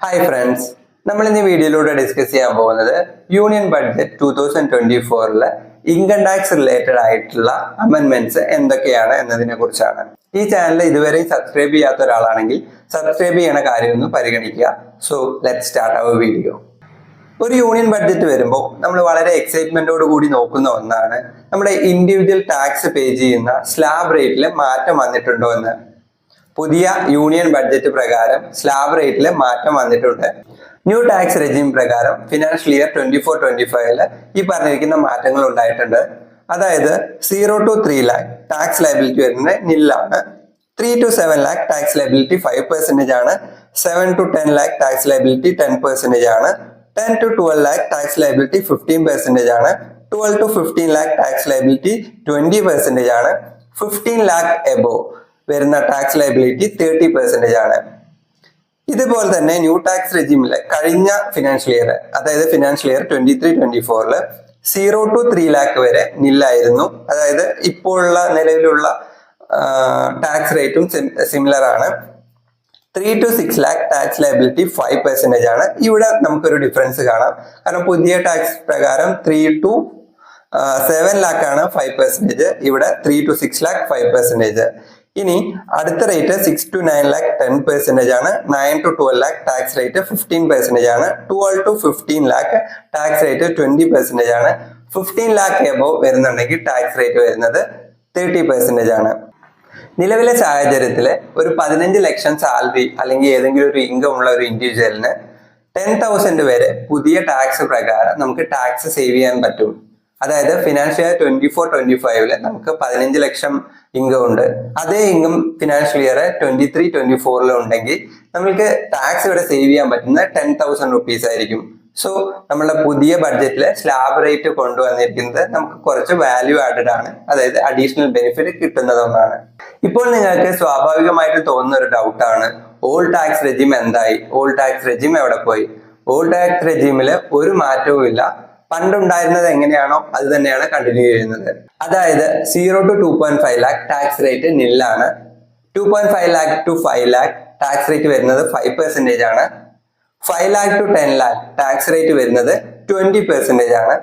Hi friends നമ്മൾ ഇന്ന് വീഡിയോയിലൂടെ ഡിസ്കസ് ചെയ്യാൻ പോകുന്നത് union budget two thousand twenty ഫോറിലെ income tax related ആയിട്ടുള്ള അമെന്റ്മെന്റ്സ് എന്തൊക്കെയാണ് എന്നതിനെ കുറിച്ചാണ്. ഈ ചാനൽ ഇതുവരെ സബ്സ്ക്രൈബ് ചെയ്യാത്ത ഒരാളാണെങ്കിൽ സബ്സ്ക്രൈബ് ചെയ്യണ കാര്യം ഒന്ന് പരിഗണിക്കുക. So let start our video ഒരു യൂണിയൻ ബഡ്ജറ്റ് വരുമ്പോൾ നമ്മൾ വളരെ എക്സൈറ്റ്മെന്റോട് കൂടി നോക്കുന്ന ഒന്നാണ് നമ്മുടെ ഇൻഡിവിജ്വൽ ടാക്സ് പേ ചെയ്യുന്ന സ്ലാബ് റേറ്റിൽ മാറ്റം വന്നിട്ടുണ്ടോ എന്ന്. പുതിയ യൂണിയൻ ബഡ്ജറ്റ് പ്രകാരം സ്ലാബ് റേറ്റിൽ മാറ്റം വന്നിട്ടുണ്ട്. ന്യൂ ടാക്സ് റെജിം പ്രകാരം financial year twenty four twenty ഫൈവിൽ ഈ പറഞ്ഞിരിക്കുന്ന മാറ്റങ്ങൾ ഉണ്ടായിട്ടുണ്ട്. അതായത് zero to three lakh tax liability വരുന്നത് നില്ലാണ്. Three to seven lakh tax liability five percentage ആണ്. Seven to ten lakh tax liability ten percentage ആണ്. Ten to twelve lakh tax liability fifteen percentage ആണ്. Twelve to fifteen lakh tax liability twenty percentage ആണ്. Fifteen lakh above. വരുന്ന tax liability thirty percentage ആണ്. ഇതുപോലെ തന്നെ new tax റെജിമിൽ കഴിഞ്ഞ financial year അതായത് financial year twenty three twenty ഫോറിൽ സീറോ ടു ത്രീ ലാക്ക് വരെ നില്ലായിരുന്നു. അതായത് ഇപ്പോഴുള്ള നിലവിലുള്ള ടാക്സ് റേറ്റും സിമിലർ ആണ്. Three to six lakh tax liability five percentage ആണ്. ഇവിടെ നമുക്കൊരു ഡിഫറൻസ് കാണാം. കാരണം പുതിയ ടാക്സ് പ്രകാരം ത്രീ ടു സെവൻ ലാക്ക് ആണ് ഫൈവ് പെർസെന്റേജ് ഇവിടെ three to six lakh five percentage ഇനി അടുത്ത rate six to nine lakh ten percentage ആണ്. Nine to twelve lakh tax rate fifteen percentage ആണ്. Twelve to fifteen lakh tax rate twenty percentage ആണ്. Fifteen lakh above വരുന്നുണ്ടെങ്കിൽ tax rate വരുന്നത് thirty percentage ആണ്. നിലവിലെ സാഹചര്യത്തിൽ ഒരു പതിനഞ്ച് ലക്ഷം സാലറി അല്ലെങ്കിൽ ഏതെങ്കിലും ഒരു ഇൻകം ഉള്ള ഒരു ഇൻഡിവിജ്വലിന് ടെൻ തൗസൻഡ് വരെ പുതിയ ടാക്സ് പ്രകാരം നമുക്ക് ടാക്സ് സേവ് ചെയ്യാൻ പറ്റും. അതായത് financial year twenty four twenty ഫൈവിൽ നമുക്ക് പതിനഞ്ച് ലക്ഷം ഇൻകം ഉണ്ട്. അതേ income financial year twenty three twenty ഫോറിൽ ഉണ്ടെങ്കിൽ നമുക്ക് ടാക്സ് ഇവിടെ സേവ് ചെയ്യാൻ പറ്റുന്ന ടെൻ തൗസൻഡ് റുപ്പീസ് ആയിരിക്കും. സോ നമ്മളുടെ പുതിയ ബഡ്ജറ്റിൽ സ്ലാബ് റേറ്റ് കൊണ്ടുവന്നിരിക്കുന്നത് നമുക്ക് കുറച്ച് വാല്യൂ ആഡഡ് ആണ്. അതായത് അഡീഷണൽ ബെനിഫിറ്റ് കിട്ടുന്നതൊന്നാണ് ഇപ്പോൾ നിങ്ങൾക്ക് സ്വാഭാവികമായിട്ട് തോന്നുന്ന ഒരു ഡൗട്ടാണ് ഓൾ ടാക്സ് റെജിം എന്തായി? ഓൾ ടാക്സ് റെജിം എവിടെ പോയി? ഓൾ ടാക്സ് റെജിമിൽ ഒരു മാറ്റവും ഇല്ല പണ്ടുണ്ടായിരുന്നത് എങ്ങനെയാണോ അത് തന്നെയാണ് കണ്ടിന്യൂ ചെയ്യുന്നത്. അതായത് zero to two point five lakh tax rate നില്ലാണ്. Two point five lakh to five lakh tax rate വരുന്നത് ഫൈവ് പെർസെന്റേജ് ആണ്. Five lakh to ten lakh tax rate വരുന്നത് ട്വന്റി പെർസെന്റേജ് ആണ്.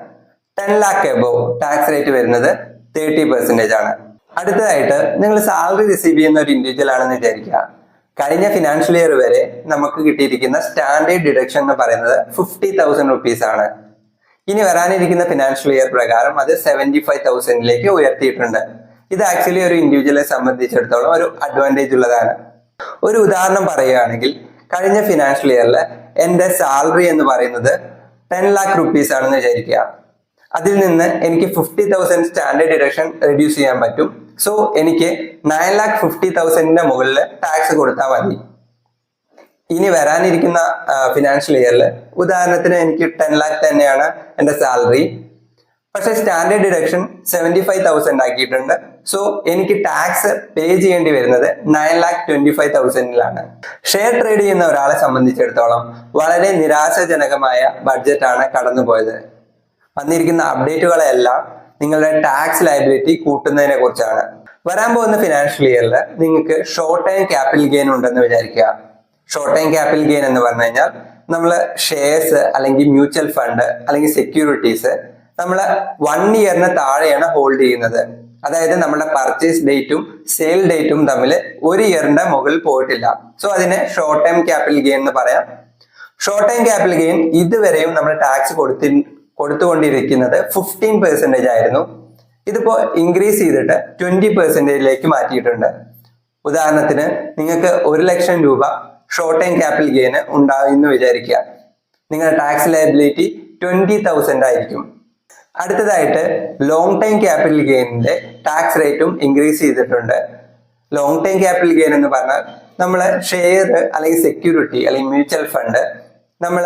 Ten lakh above tax rate വരുന്നത് thirty percentage ആണ്. അടുത്തതായിട്ട് നിങ്ങൾ salary receive ചെയ്യുന്ന ഒരു ഇൻഡിവിജ്വൽ ആണെന്ന് വിചാരിക്കുക. കഴിഞ്ഞ ഫിനാൻഷ്യൽ ഇയർ വരെ നമുക്ക് കിട്ടിയിരിക്കുന്ന സ്റ്റാൻഡേർഡ് ഡിഡക്ഷൻ എന്ന് പറയുന്നത് ഫിഫ്റ്റി തൗസൻഡ് റുപ്പീസ് ആണ്. ഇനി വരാനിരിക്കുന്ന ഫിനാൻഷ്യൽ ഇയർ പ്രകാരം അത് സെവന്റി ഫൈവ് തൗസൻഡിലേക്ക് ഉയർത്തിയിട്ടുണ്ട്. ഇത് ആക്ച്വലി ഒരു ഇൻഡിവിജ്വലെ സംബന്ധിച്ചിടത്തോളം ഒരു അഡ്വാന്റേജ് ഉള്ളതാണ്. ഒരു ഉദാഹരണം പറയുകയാണെങ്കിൽ കഴിഞ്ഞ ഫിനാൻഷ്യൽ ഇയറിൽ എന്റെ സാലറി എന്ന് പറയുന്നത് ടെൻ ലാക്ക് റുപ്പീസ് ആണെന്ന് വിചാരിക്കുക. അതിൽ നിന്ന് എനിക്ക് fifty thousand standard deduction reduce ചെയ്യാൻ പറ്റും. സോ എനിക്ക് നയൻ ലാക്ക് ഫിഫ്റ്റി തൗസൻഡിന്റെ മുകളിൽ ടാക്സ് കൊടുത്താൽ മതി. ഇനി വരാനിരിക്കുന്ന ഫിനാൻഷ്യൽ ഇയറിൽ ഉദാഹരണത്തിന് എനിക്ക് ടെൻ ലാക്ക് തന്നെയാണ് എന്റെ സാലറി പക്ഷെ standard deduction seventy five thousand ആക്കിയിട്ടുണ്ട്. സോ എനിക്ക് ടാക്സ് പേ ചെയ്യേണ്ടി വരുന്നത് നയൻ ലാക്ക് ട്വന്റി ഫൈവ് തൗസൻഡിലാണ് ഷെയർ ട്രേഡ് ചെയ്യുന്ന ഒരാളെ സംബന്ധിച്ചിടത്തോളം വളരെ നിരാശാജനകമായ ബഡ്ജറ്റാണ് കടന്നുപോയത്. വന്നിരിക്കുന്ന അപ്ഡേറ്റുകളെല്ലാം നിങ്ങളുടെ ടാക്സ് ലയബിലിറ്റി കൂട്ടുന്നതിനെ കുറിച്ചാണ്. വരാൻ പോകുന്ന ഫിനാൻഷ്യൽ ഇയറിൽ നിങ്ങൾക്ക് ഷോർട്ട് ടൈം ക്യാപിറ്റൽ ഗെയിൻ ഉണ്ടെന്ന് വിചാരിക്കുക. ഷോർട്ട് ടൈം ക്യാപിറ്റൽ ഗെയിൻ എന്ന് പറഞ്ഞു കഴിഞ്ഞാൽ നമ്മൾ ഷെയർസ് അല്ലെങ്കിൽ മ്യൂച്വൽ ഫണ്ട് അല്ലെങ്കിൽ സെക്യൂരിറ്റീസ് നമ്മൾ വൺ ഇയറിന് താഴെയാണ് ഹോൾഡ് ചെയ്യുന്നത്. അതായത് നമ്മുടെ പർച്ചേസ് ഡേറ്റും സെയിൽ ഡേറ്റും തമ്മിൽ ഒരു ഇയറിന്റെ മുകളിൽ പോയിട്ടില്ല. സോ അതിനെ ഷോർട്ട് ടൈം ക്യാപിറ്റൽ ഗെയിൻ എന്ന് പറയാം. ഷോർട്ട് ടൈം ക്യാപിറ്റൽ ഗെയിൻ ഇതുവരെയും നമ്മൾ ടാക്സ് കൊടുത്തി കൊടുത്തുകൊണ്ടിരിക്കുന്നത് ഫിഫ്റ്റീൻ പെർസെന്റേജ് ആയിരുന്നു. ഇതിപ്പോ ഇൻക്രീസ് ചെയ്തിട്ട് ട്വന്റി പെർസെന്റേജിലേക്ക് മാറ്റിയിട്ടുണ്ട്. ഉദാഹരണത്തിന് നിങ്ങൾക്ക് ഒരു ലക്ഷം രൂപ ഷോർട്ട് ടൈം ക്യാപിറ്റൽ ഗെയിന് ഉണ്ടാവുമെന്ന് വിചാരിക്കുക. നിങ്ങളുടെ ടാക്സ് ലയബിലിറ്റി ട്വന്റി തൗസൻഡ് ആയിരിക്കും. അടുത്തതായിട്ട് ലോങ് ടൈം ക്യാപിറ്റൽ ഗെയിനിന്റെ ടാക്സ് റേറ്റും ഇൻക്രീസ് ചെയ്തിട്ടുണ്ട്. ലോങ് ടൈം ക്യാപിറ്റൽ ഗെയിൻ എന്ന് പറഞ്ഞാൽ നമ്മൾ ഷെയർ അല്ലെങ്കിൽ സെക്യൂരിറ്റി അല്ലെങ്കിൽ മ്യൂച്വൽ ഫണ്ട് നമ്മൾ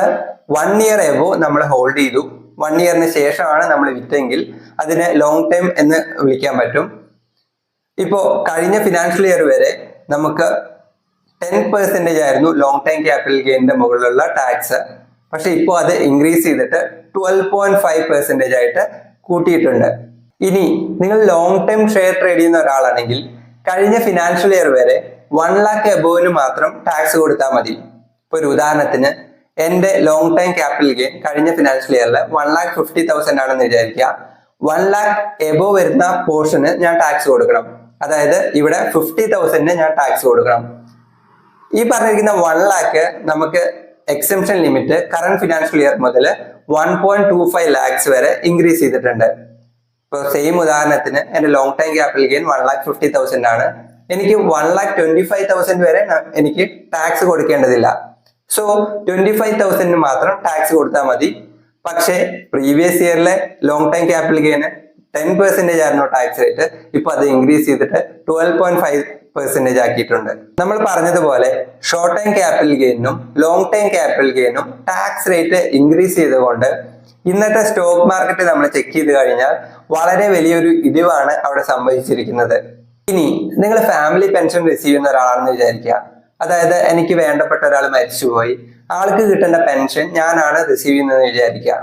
വൺ ഇയർ എബോ നമ്മൾ ഹോൾഡ് ചെയ്തു. വൺ ഇയറിന് ശേഷമാണ് നമ്മൾ വിറ്റെങ്കിൽ അതിനെ ലോങ് ടൈം എന്ന് വിളിക്കാൻ പറ്റും. ഇപ്പോൾ കഴിഞ്ഞ ഫിനാൻഷ്യൽ ഇയർ വരെ നമുക്ക് ടെൻ പെർസെന്റേജ് ആയിരുന്നു ലോങ് ടൈം ക്യാപിറ്റൽ ഗെയിനിന്റെ മുകളിലുള്ള ടാക്സ് പക്ഷെ ഇപ്പോൾ അത് ഇൻക്രീസ് ചെയ്തിട്ട് ട്വൽവ് പോയിന്റ് ഫൈവ് പെർസെന്റേജ് ആയിട്ട് കൂട്ടിയിട്ടുണ്ട്. ഇനി നിങ്ങൾ ലോങ് ടൈം ഷെയർ ട്രേഡ് ചെയ്യുന്ന ഒരാളാണെങ്കിൽ കഴിഞ്ഞ ഫിനാൻഷ്യൽ ഇയർ വരെ വൺ ലാക്ക് എബോവിന് മാത്രം ടാക്സ് കൊടുത്താൽ മതി. ഇപ്പൊ ഒരു ഉദാഹരണത്തിന് എന്റെ ലോങ് ടൈം ക്യാപിറ്റൽ ഗെയിൻ കഴിഞ്ഞ ഫിനാൻഷ്യൽ ഇയറിൽ വൺ ലാക്ക് ഫിഫ്റ്റി തൗസൻഡ് ആണെന്ന് വിചാരിക്കുക. വൺ ലാക്ക് എബോ വരുന്ന പോർഷന് ഞാൻ ടാക്സ് കൊടുക്കണം. അതായത് ഇവിടെ ഫിഫ്റ്റി തൗസൻഡിന് ഞാൻ ടാക്സ് കൊടുക്കണം. ഈ പറഞ്ഞിരിക്കുന്ന വൺ ലാക്ക് നമുക്ക് exemption limit current financial year മുതൽ one point two five lakhs വരെ ഇൻക്രീസ് ചെയ്തിട്ടുണ്ട്. ഇപ്പോൾ സെയിം ഉദാഹരണത്തിന് എന്റെ long time capital gain one lakh fifty thousand ആണ്. എനിക്ക് one lakh twenty five thousand വരെ എനിക്ക് ടാക്സ് കൊടുക്കേണ്ടതില്ല. സോ ട്വന്റി ഫൈവ് തൗസൻഡിന് മാത്രം ടാക്സ് കൊടുത്താൽ മതി. പക്ഷേ പ്രീവിയസ് ഇയറിലെ ലോങ് ടൈം ക്യാപിറ്റൽ ഗെയിന് ടെൻ പെർസെന്റേജ് ആയിരുന്നു ടാക്സ് റേറ്റ് ഇപ്പൊ അത് ഇൻക്രീസ് ചെയ്തിട്ട് ട്വൽവ് പോയിന്റ് ഫൈവ് പെർസെന്റേജ് ആക്കിയിട്ടുണ്ട്. നമ്മൾ പറഞ്ഞതുപോലെ ഷോർട്ട് ടൈം ക്യാപിറ്റൽ ഗെയിനും ലോങ് ടൈം ക്യാപിറ്റൽ ഗെയിനും ടാക്സ് റേറ്റ് ഇൻക്രീസ് ചെയ്തുകൊണ്ട് ഇന്നത്തെ സ്റ്റോക്ക് മാർക്കറ്റ് നമ്മൾ ചെക്ക് ചെയ്ത് കഴിഞ്ഞാൽ വളരെ വലിയൊരു ഇടിവാണ് അവിടെ സംഭവിച്ചിരിക്കുന്നത്. ഇനി നിങ്ങൾ ഫാമിലി പെൻഷൻ റിസീവ് ചെയ്യുന്ന ഒരാളാണെന്ന് വിചാരിക്കുക. അതായത് എനിക്ക് വേണ്ടപ്പെട്ട ഒരാൾ മരിച്ചുപോയി. ആൾക്ക് കിട്ടേണ്ട പെൻഷൻ ഞാനാണ് റിസീവ് ചെയ്യുന്നതെന്ന് വിചാരിക്കുക.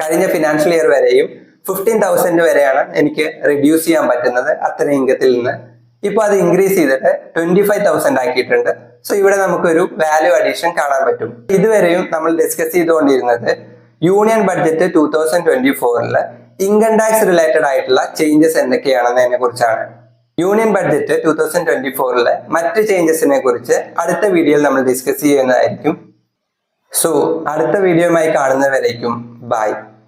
കഴിഞ്ഞ ഫിനാൻഷ്യൽ ഇയർ വരെയും ഫിഫ്റ്റീൻ തൗസൻഡ് വരെയാണ് എനിക്ക് റിഡ്യൂസ് ചെയ്യാൻ പറ്റുന്നത് അത്ര ഇൻകത്തിൽ നിന്ന്. ഇപ്പൊ അത് ഇൻക്രീസ് ചെയ്തിട്ട് ട്വന്റി ഫൈവ് തൗസൻഡ് ആക്കിയിട്ടുണ്ട്. സോ ഇവിടെ നമുക്കൊരു വാല്യൂ അഡീഷൻ കാണാൻ പറ്റും. ഇതുവരെയും നമ്മൾ ഡിസ്കസ് ചെയ്തുകൊണ്ടിരുന്നത് union budget two thousand twenty ഫോറിൽ ഇൻകം ടാക്സ് റിലേറ്റഡ് ആയിട്ടുള്ള ചേഞ്ചസ് എന്തൊക്കെയാണെന്നതിനെ കുറിച്ചാണ്. Union budget two thousand twenty ഫോറിലെ മറ്റ് ചേഞ്ചസിനെ കുറിച്ച് അടുത്ത വീഡിയോയിൽ നമ്മൾ ഡിസ്കസ് ചെയ്യുന്നതായിരിക്കും. സോ അടുത്ത വീഡിയോയുമായി കാണുന്നവരേക്കും. ബൈ